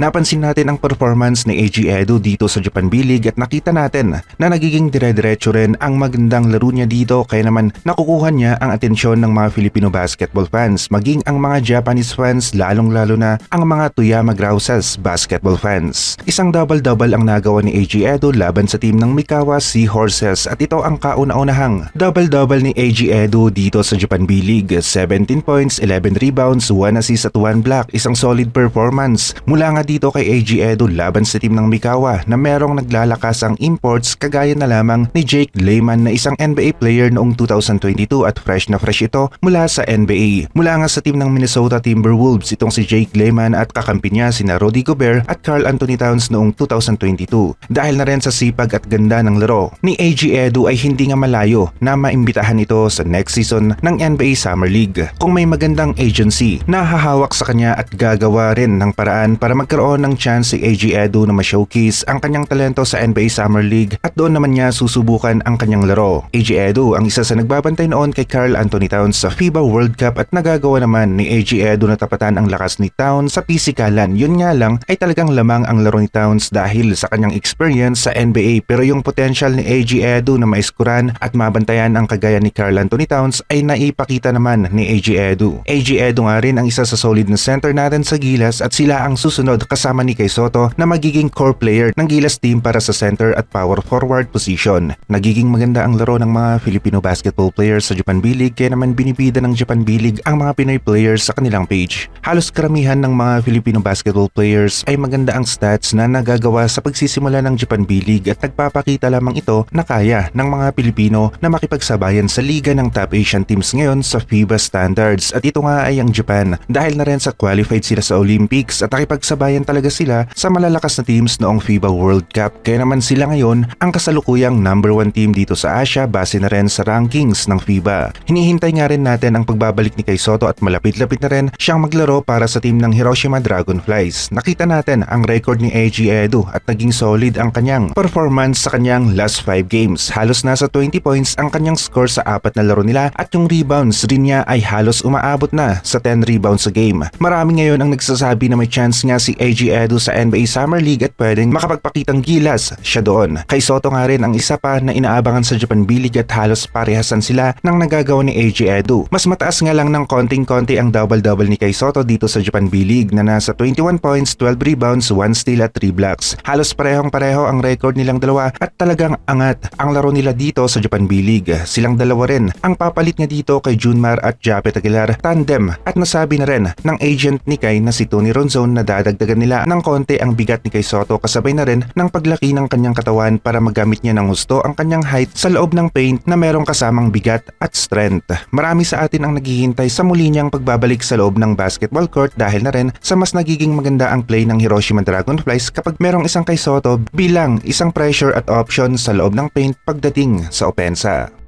Napansin natin ang performance ni AG Edo dito sa Japan B-League at nakita natin na nagiging dire-diretso rin ang magandang laro niya dito kaya naman nakukuha niya ang atensyon ng mga Filipino basketball fans maging ang mga Japanese fans lalong-lalo na ang mga Tuyama Grausas basketball fans. Isang double-double ang nagawa ni AG Edo laban sa team ng Mikawa Seahorses at ito ang kauna-unahang double-double ni AG Edo dito sa Japan B-League. 17 points, 11 rebounds, 1 assist at 1 block. Isang solid performance mula nga dito kay AG Edo laban sa team ng Mikawa na merong naglalakas ang imports kagaya na lamang ni Jake Lehman na isang NBA player noong 2022 at fresh na fresh ito mula sa NBA. Mula nga sa team ng Minnesota Timberwolves itong si Jake Lehman at kakampi niya sina Rudy Gobert at Carl Anthony Towns noong 2022. Dahil na rin sa sipag at ganda ng laro ni AG Edu ay hindi nga malayo na maimbitahan ito sa next season ng NBA Summer League. Kung may magandang agency na hahawak sa kanya at gagawa rin ng paraan para magkaroon ng chance si AG Edu na ma-showcase ang kanyang talento sa NBA Summer League at doon naman niya susubukan ang kanyang laro. AG Edu ang isa sa nagbabantay noon kay Carl Anthony Towns sa FIBA World Cup at nagagawa naman ni AG Edu na tapatan ang lakas ni Towns sa pisikalan. Yun nga lang ay talagang lamang ang laro ni Towns dahil sa kanyang experience sa NBA pero yung potential ni AG Edu na maiskuran at mabantayan ang kagaya ni Carl Anthony Towns ay naipakita naman ni AG Edu. AG Edu nga rin ang isa sa solid na center natin sa Gilas at sila ang susunod kasama ni Kay Soto na magiging core player ng Gilas team para sa center at power forward position. Nagiging maganda ang laro ng mga Filipino basketball players sa Japan B-League kaya naman binibida ng Japan B-League ang mga Pinoy players sa kanilang page. Halos karamihan ng mga Filipino basketball players ay maganda ang stats na nagagawa sa pagsisimula ng Japan B-League at nagpapakita lamang ito na kaya ng mga Pilipino na makipagsabayan sa liga ng top Asian teams ngayon sa FIBA standards at ito nga ay ang Japan dahil na rin sa qualified sila sa Olympics at nakipagsabayan talaga sila sa malalakas na teams noong FIBA World Cup kaya naman sila ngayon ang kasalukuyang number 1 team dito sa Asia base na rin sa rankings ng FIBA. Hinihintay nga rin natin ang pagbabalik ni Kay Soto at malapit-lapit na rin siyang maglaro para sa team ng Hiroshima Dragonflies. Nakita natin ang record ni AG Edu at naging solid ang kanyang performance sa kanyang last 5 games. Halos nasa 20 points ang kanyang score sa apat na laro nila at yung rebounds rin niya ay halos umaabot na sa 10 rebounds sa game. Marami ngayon ang nagsasabi na may chance nga si AG Edu sa NBA Summer League at pwedeng makapagpakitang gilas siya doon. Kay Soto nga rin ang isa pa na inaabangan sa Japan B-League at halos parehasan sila ng nagagawa ni AG Edu. Mas mataas nga lang ng konting-konti ang double-double ni Kay Soto dito sa Japan B-League na nasa 21 points, 12 rebounds, 1 steal at 3 blocks. Halos parehong-pareho ang record nilang dalawa at talagang angat ang laro nila dito sa Japan B-League. Silang dalawa rin ang papalit niya dito kay Junmar at Japet Aguilar tandem at nasabi na rin ng agent ni Kay na si Tony Ronzon na dadagdagan nila ng konti ang bigat ni Kay Soto kasabay na rin ng paglaki ng kanyang katawan para magamit niya ng gusto ang kanyang height sa loob ng paint na merong kasamang bigat at strength. Marami sa atin ang naghihintay sa muli niyang pagbabalik sa loob ng basketball court dahil na rin sa mas nagiging maganda ang play ng Hiroshima Dragonflies kapag merong isang Kay Soto bilang isang pressure at option sa loob ng paint pagdating sa opensa.